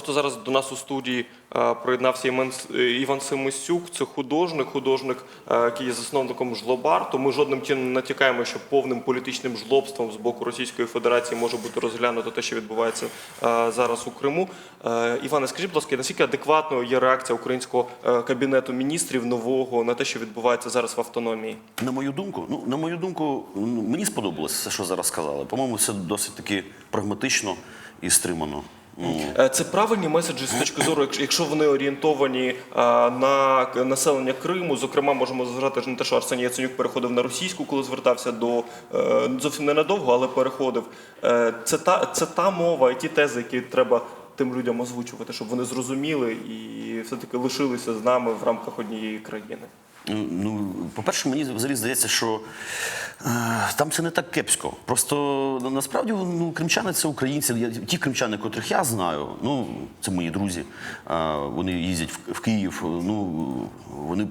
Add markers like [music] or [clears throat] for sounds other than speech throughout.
Просто зараз до нас у студії е, приєднався е, Іван Семисюк. Це художник, художник, е, який є засновником жлобар. То ми жодним чином не натякаємо, що повним політичним жлобством з боку Російської Федерації може бути розглянуто те, що відбувається зараз у Криму. Іване, скажіть, будь ласка, наскільки адекватною є реакція українського кабінету міністрів нового на те, що відбувається зараз в автономії? На мою думку, ну на мою думку, ну, мені сподобалося все, що зараз сказали. По-моєму, це досить таки прагматично і стримано. Е, Це правильні меседжі з точки зору, якщо- вони орієнтовані е, на населення Криму. Зокрема, можемо зважати на те, що Арсеній Яценюк переходив на російську, коли звертався до е, зовсім ненадовго, але переходив. Це та це та мова і ті тези, які треба тим людям озвучувати, щоб вони зрозуміли і все-таки лишилися з нами в рамках однієї країни. Ну, по-перше, мені взагалі здається, що е, там все не так кепсько. Просто ну, насправді ну, кримчани це українці. Я, ті кримчани, котрих я знаю, ну це мої друзі. Е, вони їздять в, в Київ. Ну вони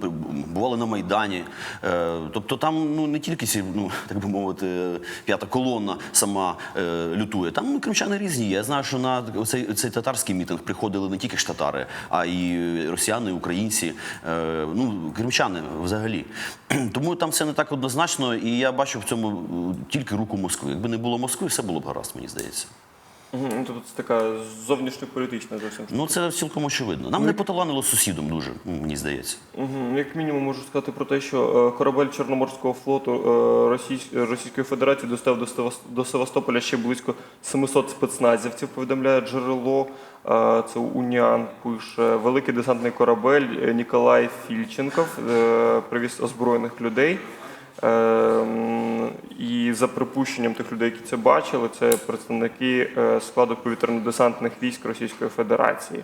бували на Майдані. Е, тобто там ну не тільки ці, ну так би мовити, п'ята колона сама е, лютує. Там ну, кримчани різні. Я знаю, що на цей, цей татарський мітинг приходили не тільки ж татари, а і росіяни, українці, е, ну кримчани взагалі. [clears throat] Тому там все не так однозначно, і я бачу в цьому е, тільки руку Москви. Якби не було Москви, все було б гаразд, мені здається. Ну, Тобто це така зовнішньополітична зовсім. Ну це цілком очевидно. Нам не поталанило сусідом дуже, ну, мені здається. Мгм. Як мінімум можу сказати про те, що е, корабель Чорноморського флоту е, Російської Федерації достав до Севас- Севастополя ще близько 700 спецназівців. Повідомляє джерело. Е, Це Уніан пише великий десантний корабель Ніколай Фільченков привіз озброєних людей. Е, м, І за припущенням тих людей, які це бачили, це представники е, складу повітряно-десантних військ Російської Федерації.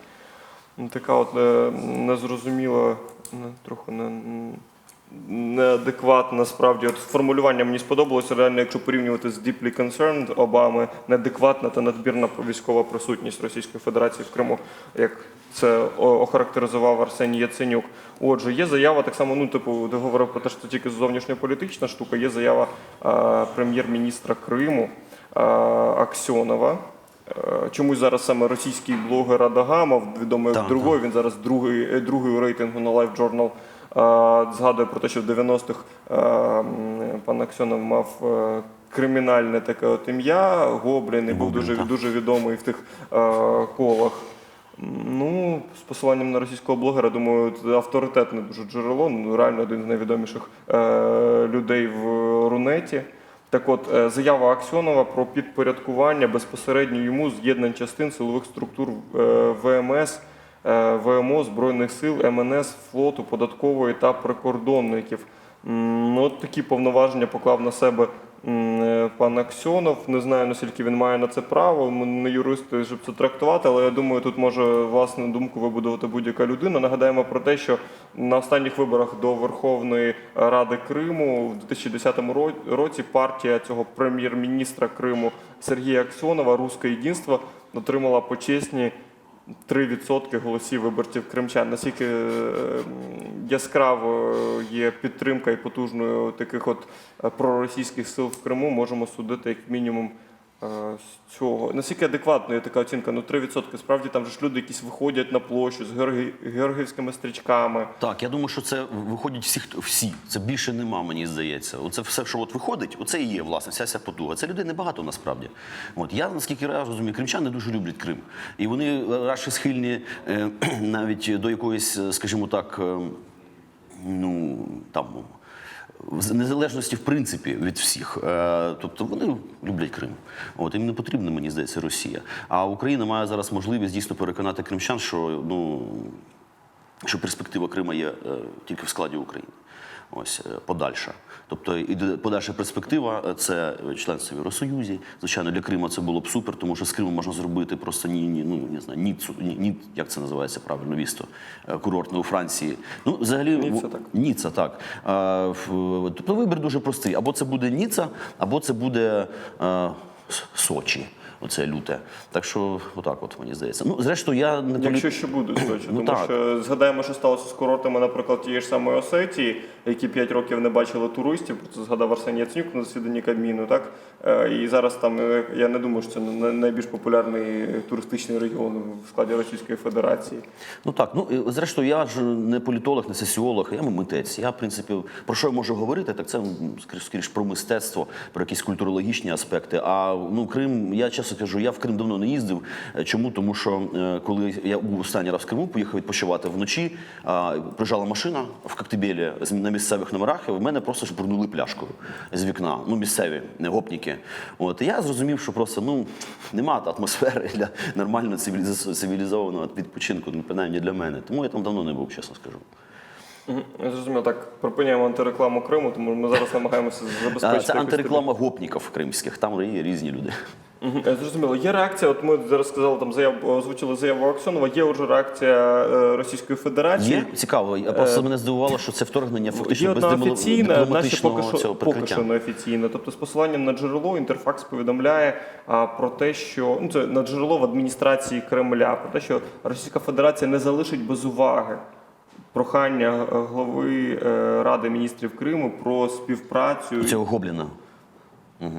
Така от е, незрозуміла, не, трохи не, неадекватна насправді. От формулювання мені сподобалося. Реально, якщо порівнювати з deeply concerned Обами, неадекватна та надмірна військова присутність Російської Федерації в Криму, як це охарактеризував Арсеній Яценюк. Отже, є заява так само. Ну, типу, ти говорив про те, що це тільки зовнішньополітична штука. Є заява е, прем'єр-міністра Криму е, Аксьонова. Е, Чомусь зараз саме російський блогер Адагамов, відомий як другий, він зараз другий, другий у рейтингу на Life Journal, згадує про те, що в 90-х е, пан Аксьонов мав е, кримінальне таке от ім'я, Гоблін, і був дуже, дуже відомий в тих е, колах. Ну, з посиланням на російського блогера, думаю, це авторитетне дуже джерело, ну, реально один з найвідоміших е, людей в Рунеті. Так от, е, заява Аксьонова про підпорядкування безпосередньо йому з'єднань частин силових структур е, ВМС, ВМО, Збройних сил, МНС, флоту, податкової та прикордонників. Ну, от такі повноваження поклав на себе е, пан Аксьонов. Не знаю, наскільки він має на це право. Ми не юристи, щоб це трактувати, але я думаю, тут може власну думку вибудувати будь-яка людина. Нагадаємо про те, що на останніх виборах до Верховної Ради Криму в 2010 ро- році партія цього прем'єр-міністра Криму Сергія Аксьонова Руське єдинство отримала почесні 3% голосів виборців кримчан. Наскільки е, яскраво є підтримка і потужною таких от е, проросійських сил в Криму, можемо судити як мінімум з цього. Наскільки адекватна є така оцінка? Ну 3%. Справді там же ж люди якісь виходять на площу з георги- георгіївськими стрічками. Так, я думаю, що це виходять всі, хто- всі. Це більше нема, мені здається. Оце все, що от виходить, оце і є, власне, вся ця потуга. Це людей небагато насправді. От я наскільки я розумію, кримчани дуже люблять Крим. І вони радше схильні е, [clears throat] навіть до якоїсь, е, скажімо так, е, ну там. Незалежності, в принципі, від всіх. Е, Тобто вони люблять Крим. От їм не потрібна, мені здається, Росія. А Україна має зараз можливість дійсно переконати кримчан, що ну що перспектива Крима є е, тільки в складі України. Ось е, подальша. Тобто і подальша перспектива е, це членство в Євросоюзі. Звичайно, для Криму це було б супер, тому що з Криму можна зробити просто ні, ні ну не знаю, ніцу, ні, ні, як це називається правильно місто е, курортне у Франції. Ну, взагалі, Ніцца, так. Ніца, так. А, тобто вибір дуже простий. Або це буде Ніца, або це буде С- Сочі. Оце люте. Так що, отак, от мені здається. Ну, зрештою, я не Якщо ще буде точно, Ну, тому так. що згадаємо, що сталося з курортами, наприклад, тієї ж самої Осетії, які 5 років не бачили туристів. Про це згадав Арсеній Яценюк на засіданні Кабміну. Так Е, і зараз там е, я не думаю, що це найбільш популярний туристичний регіон в складі Російської Федерації. Ну так, ну зрештою, я ж не політолог, не соціолог, я митець. Я, в принципі, про що я можу говорити, так це скоріш про мистецтво, про якісь культурологічні аспекти. А ну Крим, я чесно кажу, я в Крим давно не їздив. Е, Чому? Тому що е, коли я був останній раз в Криму, поїхав відпочивати вночі, а, приїжджала машина в Коктебелі на місцевих номерах, і в мене просто шпурнули пляшкою з вікна. Ну, місцеві не гопніки. От і я зрозумів, що просто ну нема атмосфери для нормального цивілізованого відпочинку, ну, принаймні для мене. Тому я там давно не був, чесно скажу. Зрозуміло, так припиняємо антирекламу Криму, тому ми зараз намагаємося забезпечити. Це антиреклама гопніків кримських. Там є різні люди. Е, Зрозуміло. Є реакція. От ми зараз сказали там заяв, озвучили заяву Аксьонова. Є вже реакція е, Російської Федерації. Є цікаво. Я просто мене здивувало, що це вторгнення фактично без офіційна, наша поки що, цього поки що не офіційна. Тобто з посиланням на джерело Інтерфакс повідомляє а, про те, що ну це на джерело в адміністрації Кремля, про те, що Російська Федерація не залишить без уваги прохання е, е, Ради міністрів Криму про співпрацю Цього гобліна.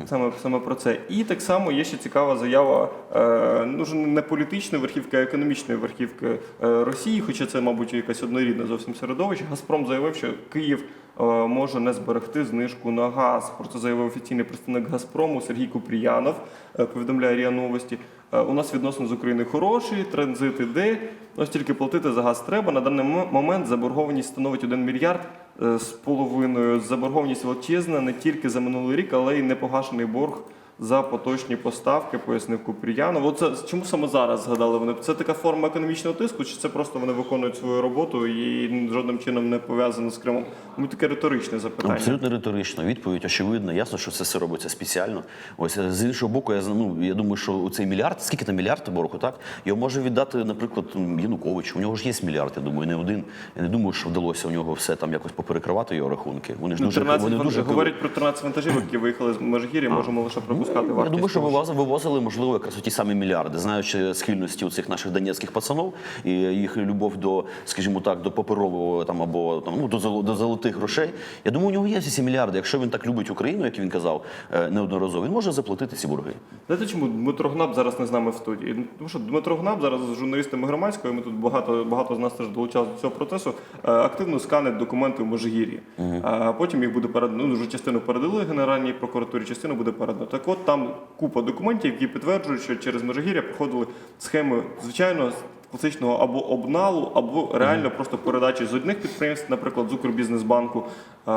Саме саме про це. І так само є ще цікава заява е, ну не політичної верхівки, а економічної верхівки е, Росії, хоча це, мабуть, якась однорідне зовсім середовище. Газпром заявив, що Київ е, може не зберегти знижку на газ. Про це заявив офіційний представник Газпрому Сергій Купріянов. е, Повідомляє РІА Новості. Е, У нас відносини з Україною хороші, транзит іде. Ось тільки платити за газ треба. На даний момент заборгованість становить 1 мільярд з половиною. Заборгованість величезна не тільки за минулий рік, але й непогашений борг за поточні поставки, пояснив Купріянов. Оце чому саме зараз згадали вони? Це така форма економічного тиску, чи це просто вони виконують свою роботу і жодним чином не пов'язано з Кримом? Ну таке риторичне запитання. Абсолютно риторично. Відповідь очевидна. Ясно, що це все робиться спеціально. Ось е, з іншого боку, я ну, я думаю, що у цей мільярд, скільки там мільярд боргу, так його може віддати, наприклад, Янукович. У нього ж є мільярд, я думаю, не один. Я не думаю, що вдалося у нього все там якось поперекривати його рахунки. Вони ж Ну, дуже 13 вони дуже говорять про 13 вантажівок, які виїхали з Межгір'я, можемо лише припускати Ну, Я думаю, що вивозили, вивозили, можливо, якраз ті самі мільярди, знаючи схильності у цих наших донецьких пацанов і їх любов до, скажімо так, до паперового там або там ну до золо- до золотих грошей. Я думаю, у нього є ці мільярди. Якщо він так любить Україну, як він казав е, неодноразово, він може заплатити ці борги. Знаєте, чому Дмитро Гнаб зараз не з нами в студії? Тому що Дмитро Гнаб зараз з журналістами громадського, і ми тут багато багато з нас теж долучалися до цього процесу. е, Активно сканить документи в Межигір'ї. А потім їх буде передано. Ну вже частину передали Генеральній прокуратурі, частину буде передано. Так от там купа документів, які підтверджують, що через Межигір'я проходили схеми звичайно. Класичного або обналу, або реально просто передачі з одних підприємств, наприклад, з Укрбізнесбанку е,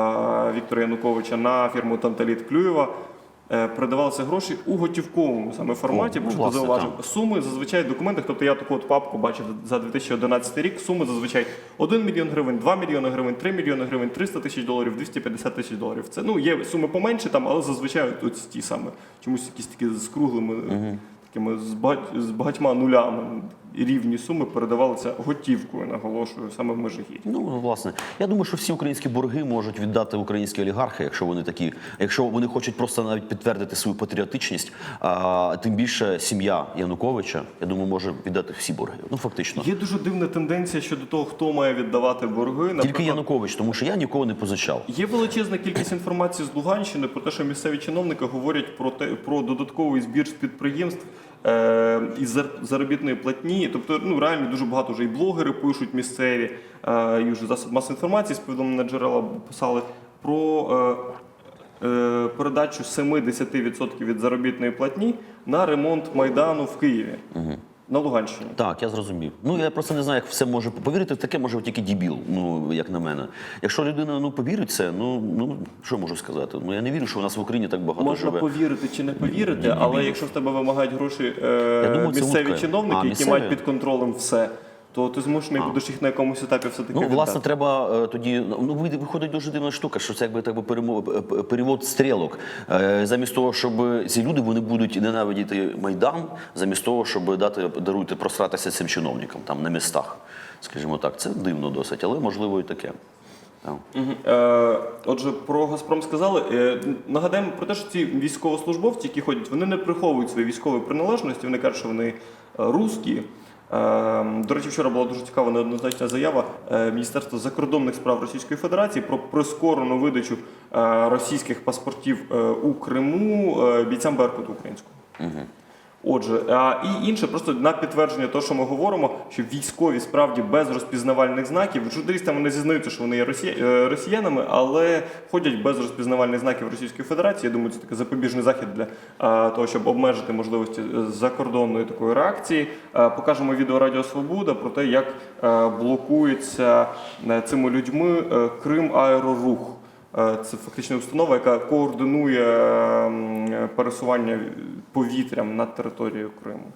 Віктора Януковича на фірму Танталіт Клюєва. Е, передавалися гроші у готівковому саме форматі, О, бо власне, зауважив. так. Суми зазвичай в документах, тобто я таку от папку бачив за 2011 рік. Суми зазвичай 1 мільйон гривень, 2 мільйони гривень, 3 мільйони гривень, 300 тисяч доларів, 250 тисяч доларів. Це ну є суми поменше там, але зазвичай от ці ті саме чомусь якісь такі з круглими. Такими з багать- з багатьма нулями рівні суми передавалися готівкою, наголошую, саме в Межигір'ї. Ну, власне, я думаю, що всі українські борги можуть віддати українські олігархи, якщо вони такі, якщо вони хочуть просто навіть підтвердити свою патріотичність, а тим більше сім'я Януковича, я думаю, може віддати всі борги. Ну фактично. Є дуже дивна тенденція щодо того, хто має віддавати борги. Тільки Янукович, тому що я нікого не позичав. Є величезна кількість інформації з Луганщини про те, що місцеві чиновники говорять про те про додатковий збір з підприємств із заробітної платні. Тобто, ну реально дуже багато вже і блогери пишуть місцеві, е, і вже засоб масової інформації з повідомлення джерела писали про. Е, е, Передачу 70% від заробітної платні на ремонт майдану в Києві на Луганщині. Так, я зрозумів. Ну я просто не знаю, як все може повірити. Таке може тільки дібіл. Ну як на мене. Якщо людина ну повірить це, ну ну що можу сказати? Ну я не вірю, що у нас в Україні так багато Можна живе. повірити чи не повірити, але якщо в тебе вимагають гроші е, Я думаю, місцеві чиновники, А, які мають під контролем все, то ти змушений будеш їх на якомусь етапі все-таки Ну, віддати. власне, треба е, тоді. Ну, вийде- виходить дуже дивна штука, що це якби так би перемо- е, п- перевод стрілок. Е, Замість того, щоб ці люди вони будуть ненавидіти майдан, замість того, щоб дати даруйте просратися цим чиновникам там на містах. Скажімо так, це дивно досить, але можливо і таке. Там. Мгм. Е, Отже, про Газпром сказали. Е, Нагадаємо про те, що ці військовослужбовці, які ходять, вони не приховують свої військові приналежності, вони кажуть, що вони е, русські. Е, До речі, вчора була дуже цікава неоднозначна заява е, Міністерства закордонних справ Російської Федерації про прискорену видачу е, російських паспортів е, у Криму бійцям Беркуту українського. Отже, а і інше, просто на підтвердження того, що ми говоримо, що військові справді без розпізнавальних знаків. Журналістам вони зізнаються, що вони є е, росіянами, але ходять без розпізнавальних знаків Російської Федерації. Я думаю, це такий запобіжний захід для а, того, щоб обмежити можливості е, закордонної такої реакції. Покажемо відео Радіо Свобода про те, як е, блокується цими людьми Крим аерорух. Е, Це фактично установа, яка координує ем, пересування повітрям над територією Криму.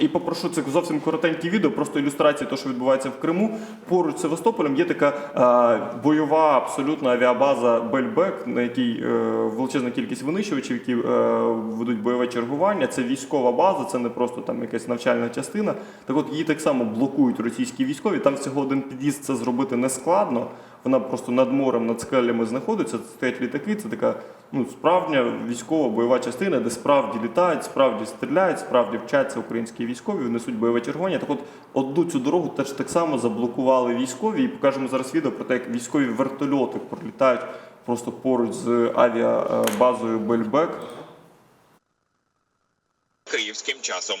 І попрошу це зовсім коротеньке відео, просто ілюстрації того, що відбувається в Криму. Поруч з Севастополем є така е, бойова абсолютно авіабаза Бельбек, на якій е, величезна кількість винищувачів, які е, ведуть бойове чергування. Це військова база, це не просто там якась навчальна частина. Так от її так само блокують російські військові. Там всього один під'їзд це зробити не складно. Вона просто над морем, над скелями знаходиться. Стоять літаки. Це така ну, справжня військова бойова частина, де справді літають, справді стріляють, справді вчаться українські військові, несуть бойове чергування. Так от одну цю дорогу теж так само заблокували військові. І покажемо зараз відео про те, як військові вертольоти пролітають просто поруч з авіабазою Бельбек. київським часом.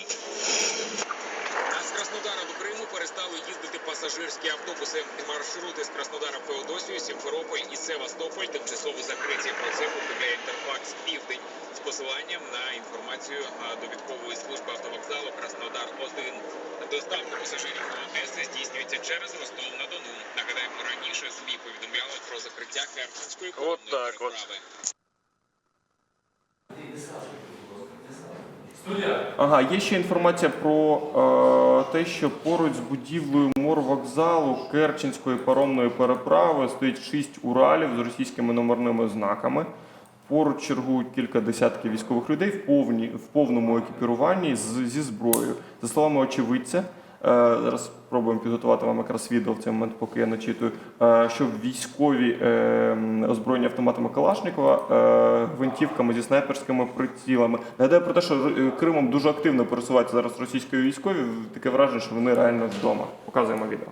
З Краснодара до Криму перестали їздити пасажирські автобуси. Маршрути з Краснодара в Феодосію, Сімферополь і Севастополь тимчасово закриті. Про це повідомляє Інтерфакс Південь з посиланням на інформацію довідкової служби автовокзалу Краснодар 1 Доставка пасажирів до Одеси здійснюється через Ростов на Дону. Нагадаємо, раніше ЗМІ повідомляли про закриття Керченської от. переправи. Ага, є ще інформація про е, те, що поруч з будівлею морвокзалу Керченської паромної переправи стоїть шість уралів з російськими номерними знаками. Поруч чергують кілька десятків військових людей в, повні, в повному екіпіруванні з, зі зброєю. За словами очевидця, зараз спробуємо підготувати вам якраз відео в цей момент, поки я начитую, е, що військові озброєння озброєні автоматами Калашникова, е, гвинтівками зі снайперськими прицілами. Нагадаю про те, що е, Кримом дуже активно пересуваються зараз російські військові. Таке враження, що вони реально вдома. Показуємо відео.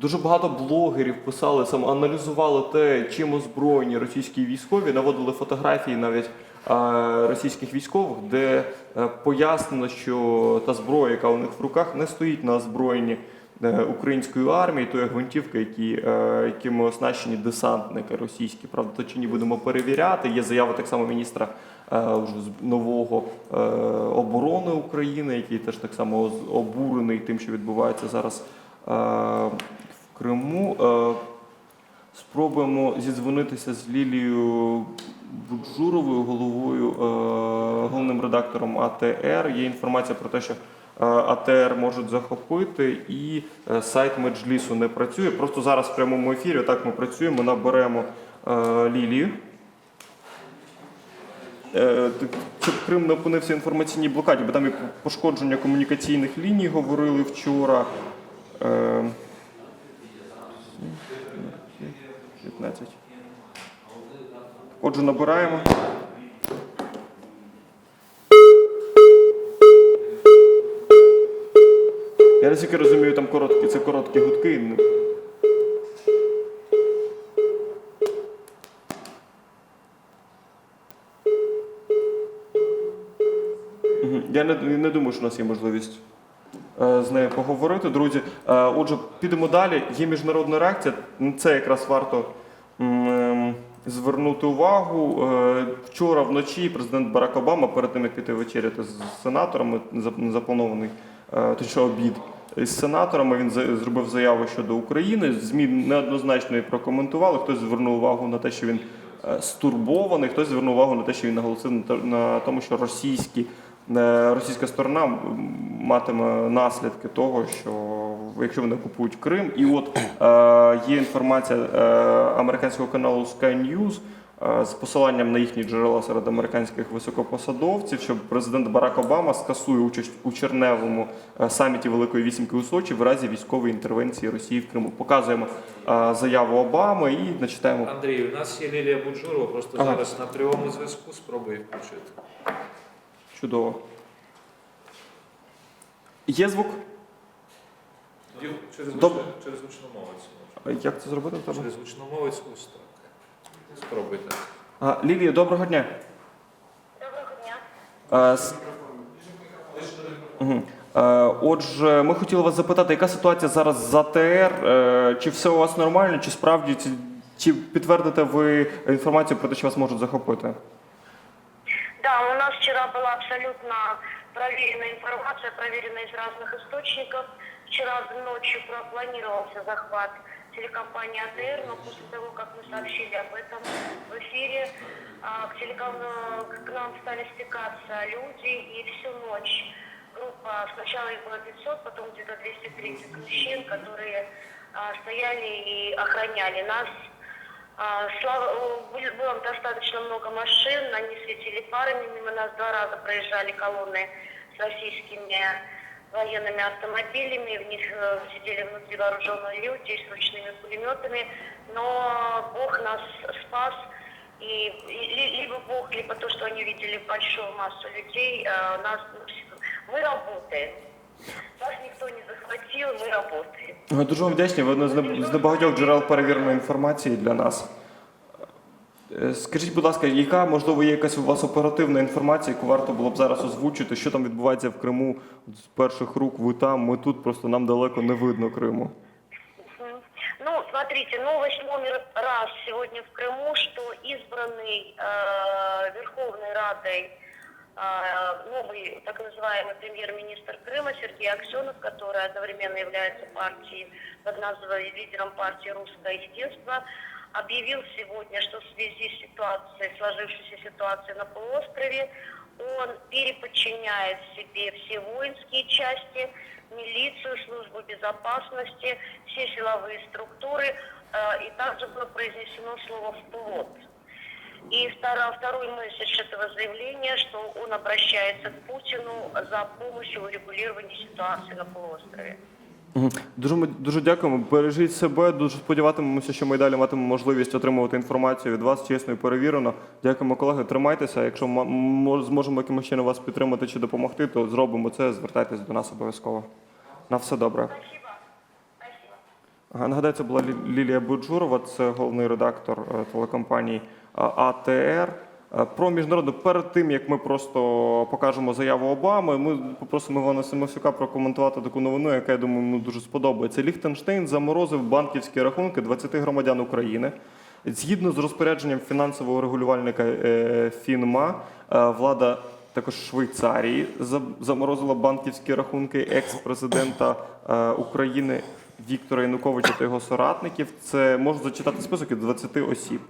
Дуже багато блогерів писали, сам аналізували те, чим озброєні російські військові, наводили фотографії навіть е, російських військових, де е, пояснено, що та зброя, яка у них в руках, не стоїть на озброєнні української армії, то є гвинтівки, які, е, якими оснащені десантники російські. Правда, то чи ні будемо перевіряти. Є заява так само міністра е, вже нового е, оборони України, який теж так само обурений тим, що відбувається зараз е, в Криму. Е, Спробуємо зідзвонитися з Лілією Буджуровою, головою, е, головним редактором АТР. Є інформація про те, що е, АТР можуть захопити, і е, сайт Меджлісу не працює. Просто зараз в прямому ефірі так ми працюємо, наберемо е, Лілію. Е, Щоб Крим не опинився в інформаційній блокаді, бо там і пошкодження комунікаційних ліній говорили вчора. Е, 15. Отже, набираємо. Я наскільки розумію, там короткі, це короткі гудки. Я не, не думаю, що у нас є можливість е, з нею поговорити. Друзі, Е, отже, підемо далі. Є міжнародна реакція. Це якраз варто ем, звернути увагу. Е, Вчора вночі президент Барак Обама, перед тим як піти вечеряти з сенаторами, запланований точніше обід із сенаторами. Він зробив заяву щодо України. ЗМІ неоднозначно її прокоментували. Хтось звернув увагу на те, що він е, стурбований, хтось звернув увагу на те, що він наголосив на тому, що російські. е, Російська сторона матиме наслідки того, що якщо вони купують Крим, і от е, є інформація американського каналу Sky News з посиланням на їхні джерела серед американських високопосадовців, що президент Барак Обама скасує участь у черневому е, саміті Великої вісімки у Сочі в разі військової інтервенції Росії в Криму. Показуємо е, заяву Обами і начитаємо. Андрій, у нас є Лілія Буджурова, просто Ага. зараз на прямому зв'язку спробую включити. Чудово. Є звук? Через, Доб- через гучномовець. Як це зробити? Через гучномовець ось так. Спробуйте. А, Лілія, доброго дня. Доброго дня. С- Мгм. Е, Отже, ми хотіли вас запитати, яка ситуація зараз з АТР? Е, Чи все у вас нормально, чи справді ці- чи підтвердите ви інформацію про те, що вас можуть захопити? Да, у нас вчера была абсолютно проверенная информация, проверенная из разных источников. Вчера ночью планировался захват телекомпании АТР, но после того, как мы сообщили об этом в эфире, а, к, телеком... к нам стали стекаться люди, и всю ночь группа, сначала их было 500, потом где-то 230 мужчин, которые а, стояли и охраняли нас. А, Слава, было достаточно много машин, они светили фарами, мимо нас два раза проезжали колонны с российскими военными автомобилями, в них э, сидели внутри вооруженные люди с ручными пулеметами, но Бог нас спас, и, и ли- либо Бог, либо то, что они видели большую массу людей, э, нас, мы работаем. Нас никто не захватил, мы работаем. Е, Дуже вам вдячні. Ви одне з не- з небагатьох джерел перевіреної інформації для нас. Е, Скажіть, будь ласка, яка можливо є якась у вас оперативна інформація, яку варто було б зараз озвучити? Що там відбувається в Криму з перших рук? Ви там, ми тут, просто нам далеко не видно Криму. Мгм. Ну, смотрите, новость номер раз сегодня в Крыму, что избранный э, Верховной Радой э, новый так называемый премьер-министр Крыма Сергей Аксенов, который одновременно является партией под названием лидером партии «Русское единство», объявил сегодня, что в связи с ситуацией, сложившейся ситуацией на полуострове, он переподчиняет себе все воинские части, милицию, службу безопасности, все силовые структуры, э, и также было произнесено слово «вплот». И второ- второй месседж этого заявления, что он обращается к Путину за помощью в урегулировании ситуации на полуострове. Дуже ми- дуже дякуємо. Бережіть себе. Дуже сподіватимемося, що ми далі матимемо можливість отримувати інформацію від вас чесно і перевірено. Дякуємо, колеги. Тримайтеся. Якщо мо- зможемо якимось чином вас підтримати чи допомогти, то зробимо це. Звертайтесь до нас обов'язково. На все добре. Нагадаю, це була Лі- Лілія Буджурова, це головний редактор е, телекомпанії е, АТР. Е, Про міжнародну перед тим, як ми просто покажемо заяву Обами, ми попросимо Івана Семосюка прокоментувати таку новину, яка я думаю, йому дуже сподобається. Ліхтенштейн заморозив банківські рахунки 20 громадян України. Згідно з розпорядженням фінансового регулювальника е, ФІНМА, е, влада також Швейцарії заморозила банківські рахунки екс-президента України Віктора Януковича та його соратників. Це можу зачитати список із 20 осіб.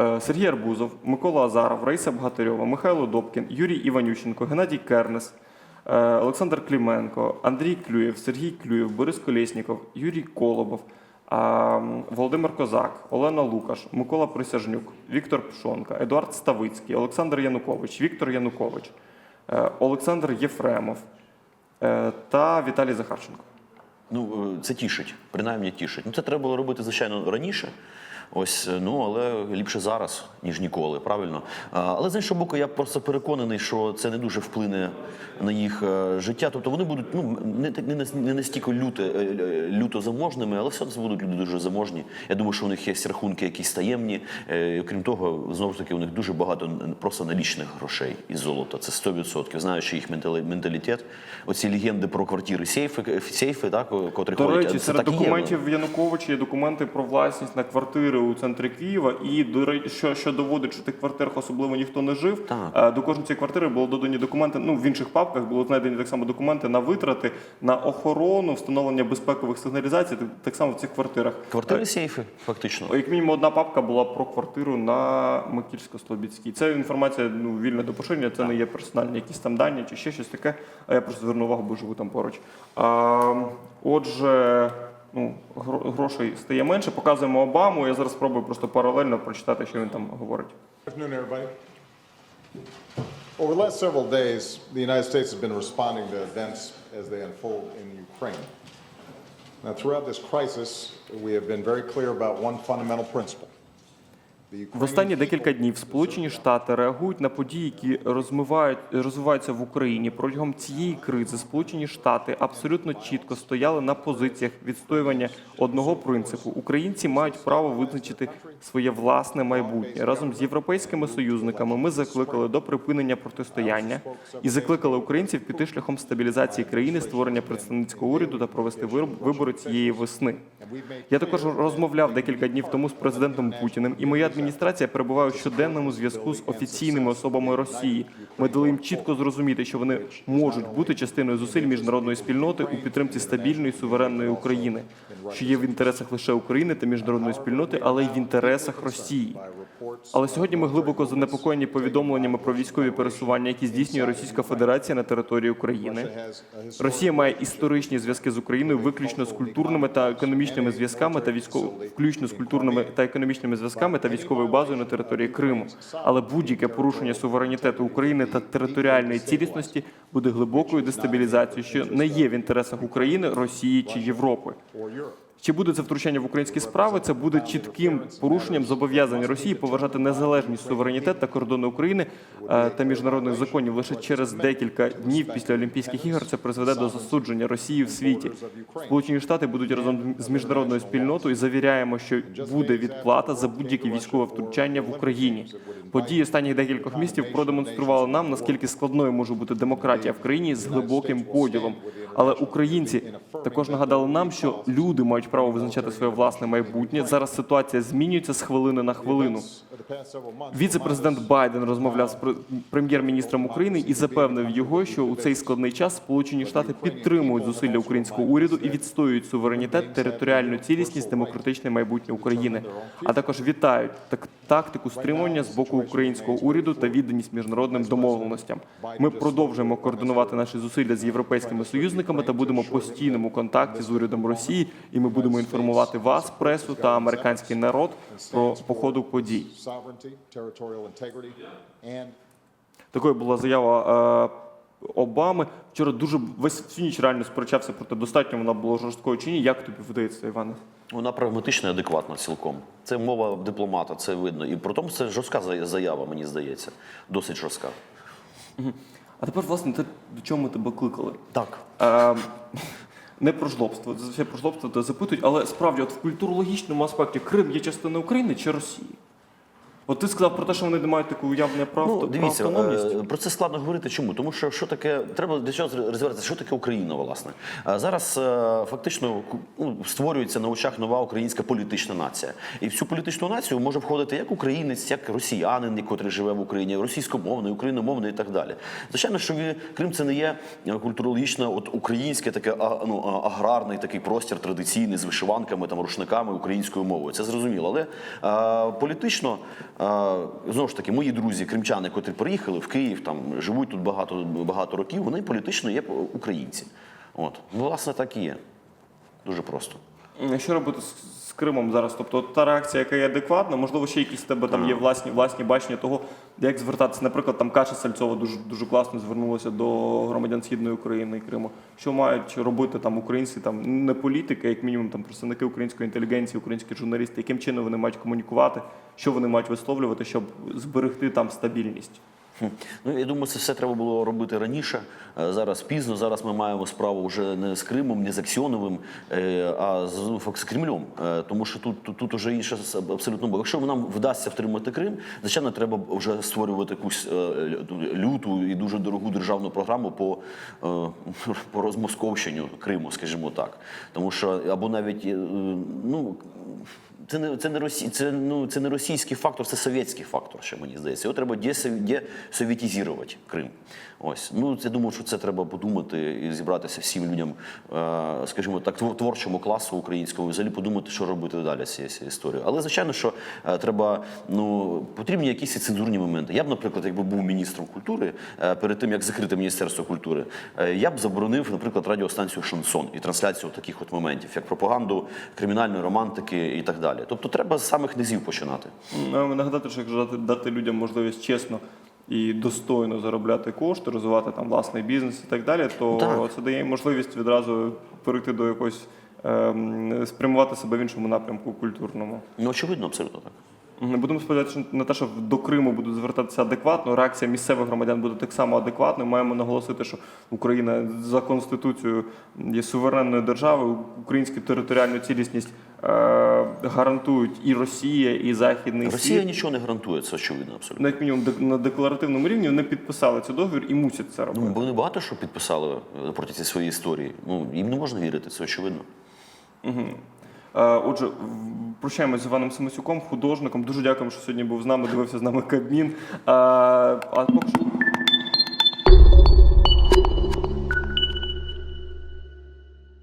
Е, Сергій Арбузов, Микола Азаров, Раїса Богатирьова, Михайло Добкін, Юрій Іванющенко, Геннадій Кернес, е, Олександр Кліменко, Андрій Клюєв, Сергій Клюєв, Борис Колєсніков, Юрій Колобов, Володимир Козак, Олена Лукаш, Микола Присяжнюк, Віктор Пшонка, Едуард Ставицький, Олександр Янукович, Віктор Янукович, е, Олександр Єфремов та Віталій Захарченко. Ну, це тішить, принаймні тішить. Ну, це треба було робити, звичайно, раніше. Ось, е, ну але ліпше зараз, ніж ніколи, правильно. Але з іншого боку, я просто переконаний, що це не дуже вплине на їх е, життя. Тобто вони будуть ну не так- не, настільки люто, е, люто заможними, але все це будуть люди дуже заможні. Я думаю, що у них є рахунки якісь таємні. Крім того, знову ж таки, у них дуже багато просто налічних грошей із золота. Це 100%. Знаючи їх менталітет. Оці легенди про квартири, сейфи, сейфи так, котрі До ходять. речі, це серед так і є, ну. Януковича є документи про власність на квартири у центрі Києва. І до що, що доводить, що в тих квартирах особливо ніхто не жив. Так. Е, До кожної цієї квартири було додані документи. Ну в інших папках було знайдені так само документи на витрати, на охорону, встановлення безпекових сигналізацій. так- Так само в цих квартирах. Квартири сейфи, фактично. Як мінімум одна папка була про квартиру на Микільсько-Слобідській. Це інформація ну, вільна до поширення, це не є персональні якісь там дані чи ще щось таке. А я просто зверну увагу, бо живу там поруч. А, отже, ну, гро- грошей стає менше. Показуємо Обаму. Я зараз спробую просто паралельно прочитати, що він там говорить. Good afternoon, everybody. Over the last several days, the United States has been responding to events as they unfold in Ukraine. Now, throughout this crisis, we have been very clear about one fundamental principle. В останні декілька днів Сполучені Штати реагують на події, які розмивають розвиваються в Україні. Протягом цієї кризи Сполучені Штати абсолютно чітко стояли на позиціях відстоювання одного принципу: українці мають право визначити своє власне майбутнє. Разом з європейськими союзниками ми закликали до припинення протистояння і закликали українців піти шляхом стабілізації країни, створення представницького уряду та провести вибори цієї весни. Я також розмовляв декілька днів тому з президентом Путіним, і моя адміністрація перебуває у щоденному зв'язку з офіційними особами Росії. Ми дали їм чітко зрозуміти, що вони можуть бути частиною зусиль міжнародної спільноти у підтримці стабільної суверенної України, що є в інтересах лише України та міжнародної спільноти, але й в інтересах Росії. Але сьогодні ми глибоко занепокоєні повідомленнями про військові пересування, які здійснює Російська Федерація на території України. Росія має історичні зв'язки з Україною виключно з культурними та економічними зв'язками та військово включно з культурними та економічними зв'язками та військовою базою на території Криму. Але будь-яке порушення суверенітету України та територіальної цілісності буде глибокою дестабілізацією, що не є в інтересах України, Росії чи Європи. Чи буде це втручання в українські справи? Це буде чітким порушенням зобов'язань Росії поважати незалежність, суверенітет та кордони України е, та міжнародних законів. Лише через декілька днів після Олімпійських ігор це призведе до засудження Росії в світі. Сполучені Штати будуть разом з міжнародною спільнотою. і Завіряємо, що буде відплата за будь-яке військове втручання в Україні. Події останніх декількох місяців продемонстрували нам, наскільки складною може бути демократія в країні з глибоким поділом. Але українці також нагадали нам, що люди мають право визначати своє власне майбутнє. Зараз ситуація змінюється з хвилини на хвилину. Віце-президент Байден розмовляв з прем'єр-міністром України і запевнив його, що у цей складний час Сполучені Штати підтримують зусилля українського уряду і відстоюють суверенітет, територіальну цілісність, демократичне майбутнє України, а також вітають так тактику стримування з боку українського уряду та відданість міжнародним домовленостям. Ми продовжуємо координувати наші зусилля з європейськими союзниками та будемо в постійному контакті з урядом Росії, і ми будемо інформувати вас, пресу та американський народ про походу подій. Такою була заява е, Обами. Вчора дуже весь всю ніч реально сперечався про те, достатньо вона була жорсткою чи ні. Як тобі видається, Іване? Вона прагматична і адекватна цілком. Це мова дипломата, це видно. І при тому це жорстка заява, мені здається. Досить жорстка. А тепер, власне, те, до чого ми тебе кликали? Так. Е, не про жлобство, це про жлобство запитують, але справді, от в культурологічному аспекті Крим є частиною України чи Росії? От ти сказав про те, що вони не мають таку уявлення прав Ну, про дивіться, автономність. е, про це складно говорити. Чому? Тому що що таке, треба для чого розібратися, що таке Україна, власне. Е, Зараз е, фактично ну, створюється на очах нова українська політична нація. І в цю політичну націю може входити як українець, як росіянин, який живе в Україні, російськомовний, україномовний і так далі. Звичайно, що Крим це не є культурологічно от українське, таке ну, аграрний такий простір традиційний з вишиванками, там, рушниками українською мовою. Це зрозуміло. Але е, політично, знову ж таки, мої друзі, кримчани, котрі приїхали в Київ, там живуть тут багато, багато років, вони політично є українці. От. Власне, так і є. Дуже просто. Що робити з, з Кримом зараз? Тобто та реакція, яка є адекватна, можливо, ще якісь в тебе там є власні, власні бачення того, як звертатися. Наприклад, там Каша Сальцова дуже дуже класно звернулася до громадян Східної України і Криму. Що мають робити там українці, там не політики, як мінімум там представники української інтелігенції, українські журналісти, яким чином вони мають комунікувати, що вони мають висловлювати, щоб зберегти там стабільність. Ну, я думаю, це все треба було робити раніше. Е, Зараз пізно. Зараз ми маємо справу вже не з Кримом, не з Аксьоновим, е, а з, ну, з Кремлем. Е, Тому що тут, тут, тут уже інше абсолютно. Бо якщо нам вдасться втримати Крим, звичайно, треба вже створювати якусь люту і дуже дорогу державну програму по, [laughs] по розмосковщенню Криму, скажімо так. Тому що або навіть ну. Це не це не росі, це ну це не російський фактор, це совєтський фактор, що мені здається. Його треба десовєтізувати Крим. Ось ну я думаю, що це треба подумати і зібратися всім людям, е, скажімо так, творчому класу українському, і взагалі подумати, що робити далі з цією історією. Але звичайно, що е, треба ну потрібні якісь цензурні моменти. Я б, наприклад, якби був міністром культури, е, перед тим як закрити міністерство культури, я б заборонив, наприклад, радіостанцію Шансон і трансляцію таких от моментів, як пропаганду кримінальної романтики і так далі. Тобто треба з самих низів починати. Ну, Нагадати, що якщо дати людям можливість чесно і достойно заробляти кошти, розвивати там власний бізнес і так далі, то Так. це дає можливість відразу перейти до якогось ем, спрямувати себе в іншому напрямку культурному. Ну, очевидно, абсолютно так. Будемо сподіватися на те, що до Криму будуть звертатися адекватно. Реакція місцевих громадян буде так само адекватною. Маємо наголосити, що Україна за конституцією є суверенною державою. Українську територіальну цілісність е, гарантують і Росія, і Західний Росія світ. нічого не гарантує, це очевидно абсолютно. Ну, як мінімум на декларативному рівні вони підписали цей договір і мусять це робити. Ну, вони багато що підписали е, проти своєї історії. Ну, їм не можна вірити, це очевидно. Е, Отже, в- прощаємось з Іваном Самосюком, художником. Дуже дякуємо, що сьогодні був з нами, дивився з нами Кабмін. Е, А поки що